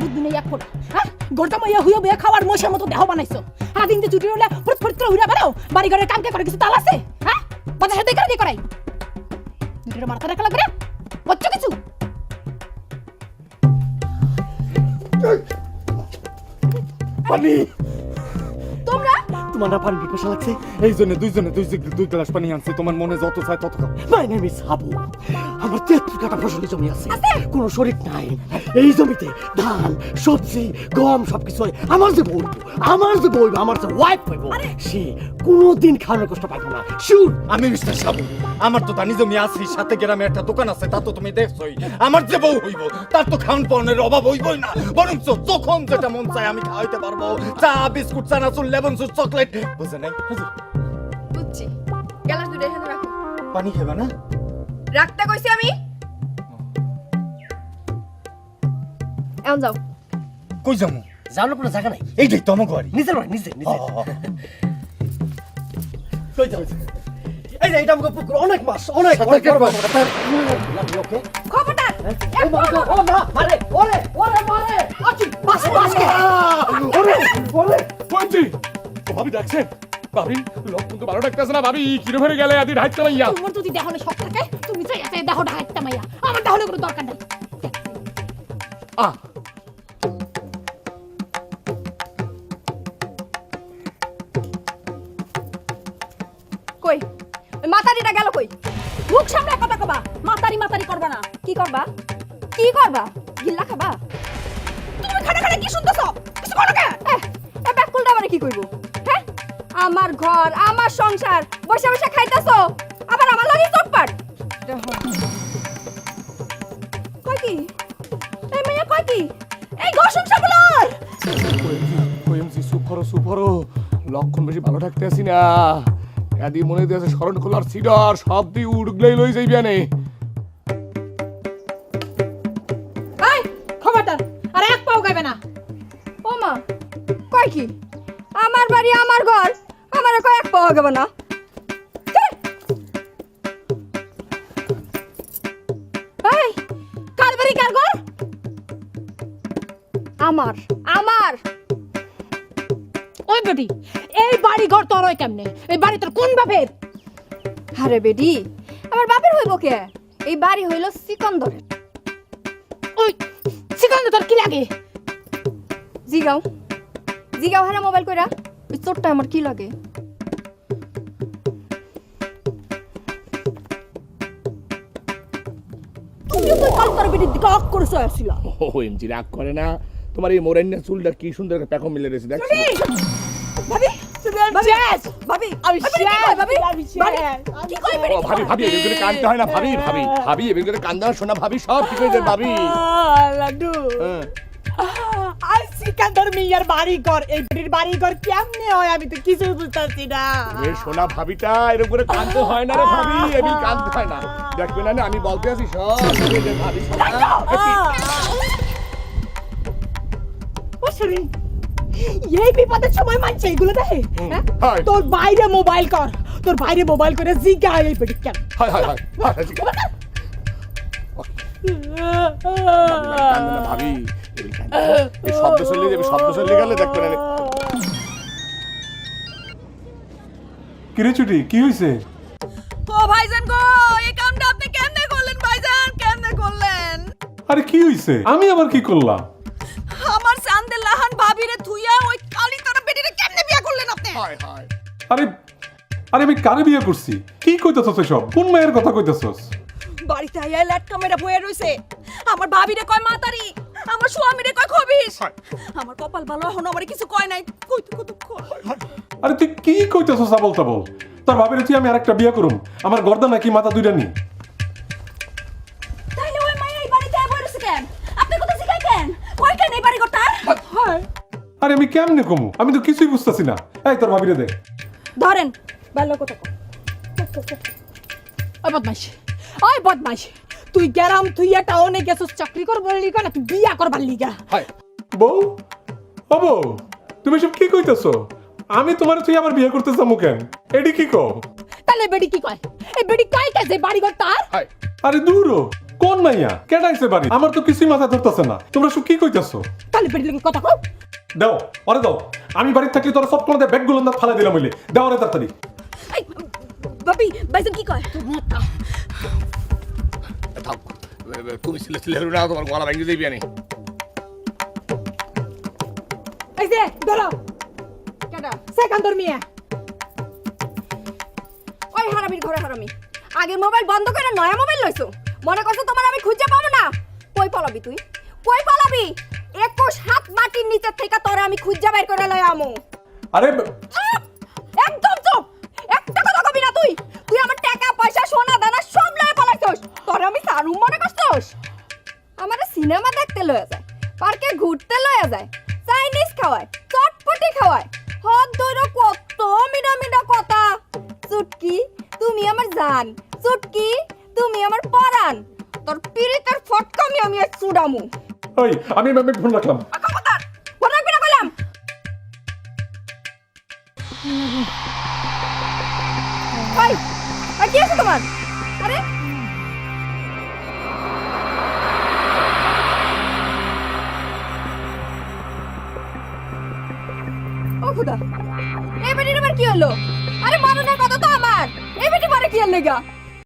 বুদ্ধি নেই এক হ্যাঁ গোটা মাইয়া হুইয়া বইয়া খাওয়ার মশার মতো দেহ বানাইছো। হাদিন যে চুটি হলে ফুট ফুট করে হুইরা বেড়াও। বাড়ি ঘরের কাম করে কিছু তাল আছে? হ্যাঁ সাথে করে দিয়ে করাই। দুটো মাথা রাখা লাগবে কিছু? পানি! তোমরা না পানি পিপাসা লাগছে? এই জন্য দুইজনে দুই দুই গ্লাস পানি আনছি। তোমার মনে যত চাই তত খাও। মাই নেম ইজ হাবু আমার তেত্রিশ কাটা ফসলি জমি আছে। কোনো শরীর নাই। এই জমিতে ধান সবজি গম সবকিছু হয়। আমার যে বলব আমার যে বলব আমার যে ওয়াইফ হইব সে কোনোদিন খাওয়ানোর কষ্ট পাইবো না। শিউর আমি মিস্টার সাবু আমার তো দানি জমি আছে সাথে গ্রামে একটা দোকান আছে তা তো তুমি দেখছোই। আমার যে বউ হইব তার তো খাওয়ান পাওয়ানোর অভাব হইবই না। বরং যখন যেটা মন চায় আমি খাওয়াইতে পারব। চা বিস্কুট চানাচুর লেবন চকলেট বুঝে নাই? হাজির। বুঝছি। গ্লাস দুটো এখানে রাখো। পানি খাবে না? রাখতে কইছি আমি। এখন যাও। কই যাব? যাওয়ার কোনো জায়গা নাই। এইটাই তো আমার বাড়ি নিজের বাড়ি নিজে নিজে। কই যাও? এই যে এটা আমাকে পুকুর। অনেক মাছ অনেক অনেক মাছ। খবরদার। এই মাছ ও না মারে ওরে ওরে মারে। আছি মাছ মাছ ওরে ওরে ও ভাবি ডাকছেন ভাবি লক্ষণ তো ভালো ডাকতেছে না ভাবি। কিরে ফেরে গেলে আদি ঢাইতে মাইয়া। তোমার যদি দেহনে শখ থাকে তুমি চাই আছে দেহ ঢাকতে মাইয়া। আমার দেহনে কোনো দরকার নাই। আহ। কই? মাতারিটা গেল কই? মুখ সামনে কথা কবা মাতারি মাতারি করবা না। কি করবা? কি করবা? গিল্লা খাবা? তুমি খানা খানা কি শুনতেছ? কিছু করো কে? এ ব্যাকুলটা মানে কি করব? আমার ঘর, আমার সংসার। বসে বসে খাইতাছো। আবার আমার লাগে চটপাট কয় এই কি? এই ঘর সুপারো লক্ষণ বেশি ভালো আসি না আদি মনে দিয়েছে শরণ খোলার সিডার, সব দিয়ে উড়গলেই লই যাইবি পাওয়া গেবে না। ধ্যাৎ। এই কার বাড়ি কার ঘর আমার আমার। ওই বেটি এই বাড়ি ঘর তোর কেমনে? এই বাড়ি তোর কোন বাপের? আরে বেডি আমার বাপের হইব কে? এই বাড়ি হইল সিকন্দরের। ওই সিকান্দে তোর কি লাগে? জিগাও জিগাও হ্যাঁ মোবাইল কইরা। ওই চোরটা আমার কি লাগে? বেটির দিকে অক করে চলে আসছিল। এমজি রাগ করে না। তোমার এই মোরেন্না চুলটা কি সুন্দর প্যাকো মিলে রয়েছে দেখ ভাবি ভাবি ভাবি আমি কয়, ভাবি আমি ভাবি, কি বেডি ও ভাবি ভাবি এগুলো কানতে হয় না ভাবি ভাবি ভাবি এগুলো কান্দা হয়, শোনা ভাবি সব ঠিক হয়ে ভাবি। লাড্ডু। হ্যাঁ। আর সিকান্দর মিয়ার বাড়ি ঘর এই বেটির বাড়ি ঘর কেমনে হয় আমি তো কিছুই বুঝতেছি না। এ সোনা ভাবিটা এরকম করে হয় না রে ভাবি কানতে হয় না। দেখবে না আমি বলতে আছি সব ঠিক ভাবি সোনা। ও এই বিপদের সময় মানছে এগুলো দেখে হ্যাঁ? তোর বাইরে মোবাইল কর তোর বাইরে মোবাইল করে জিজ্ঞা এই বেটি কেন? হায় হায় হায় ভাবি। এই শব্দ চলে যাবে শব্দ চলে গেলে দেখবে না কিরে ছুটি? কি হয়েছে ও ভাইজান গো এই কামটা আপনি কেমনে করলেন ভাইজান? কেমনে করলেন? আরে কি আমি আবার কি করলাম? আমার লাহান ভাবিরে থুইয়া ওই কালি তোরা বেটিরে কেমনে বিয়া করলেন আপনি? হায় হায়। আরে আরে আমি কারে বিয়ে করছি? কি কইতাছস সব কোন মায়ের কথা কইতাছস? বাড়িতে আইয়া ল্যাটকা মেরা বয়ে রইছে। আমার ভাবিরে কয় মাতারি আমার স্বামীরে কয় খবিস? আমার কপাল ভালো হনো আমারে কিছু কয় নাই। কইতে কত আরে তুই কি কইতাছস আবল তাবল? তোর ভাবিরে তুই আমি আরেকটা বিয়ে করুম। আমার গর্দা নাকি মাথা দুইটা নি তাইলে ওই মাইয়া এই বাড়িতে আইয়া বয়ে রইছে কেন? আপনি কথা শিখাই কেন? কয় কেন এই বাড়ি করতার আরে আমি কেমনে কমু? আমি তো কিছুই বুঝতাছি না। এই তোর ভাবিরে দে। ধরেন ভালো কথা কও। ওই বদমাইশ। ওই বদমাইশ। তুই গেরাম তুই একটা অনেক গেছিস চাকরি করবার লিগা না তুই বিয়া করবার লিগা। হায় বউ? ও বউ তুমি সব কি কইতাছো? আমি তোমার তুই আবার বিয়ে করতে যাব কেন? এডি কি কও? তাহলে বেডি কি কয়? এই বেডি কাই কাছে বাড়ি ঘর তার? আরে দূর কোন মাইয়া? কেডাইছে বাড়ি? আমার তো কিছুই মাথা ধরতেছে না। তোমরা সব কি কইতাছো? তাহলে বেডি লেগে কথা কও। দাও আরে দাও। আমি বাড়িতে থাকলে তোরা সব কোনো ব্যাগগুলো না ফালা দিলাম হইলে দাও আরে তাড়াতাড়ি। বাপি কি কয়? থাক। তুমি ছিলে ছিলে না তোমার গলা ভেঙে দিবি আমি। এই যে ধরো। কেডা সেকান্দর মিয়া। ওই হারামির ঘরে হারামি। আগে মোবাইল বন্ধ করে নয়া মোবাইল লইছো। মনে করছ তোমার আমি খুঁজে পাবো না? কই পালাবি তুই? কই পালাবি? একুশ হাত মাটির নিচের থেকে তোরে আমি খুঁজে বের করে লয় আমু। আরে লয়ে যায়। পার্কে ঘুরতে লয়ে যায়। চাইনিজ খাওয়ায় চটপটি খাওয়ায়। হাত ধরে কত মিনা মিনা কথা। চুটকি তুমি আমার জান। চুটকি তুমি আমার পরাণ। তোর পিরিতের ফটকামি আমি আর চুডামু। ওই আমি আমি ফোন রাখলাম। খবরদার ফোন রাখবি না কইলাম ওই ওই কি আছে তোমার? হলো? আরে মারণের কথা তো আমার। এই বেটি মারে কি হল লেগা?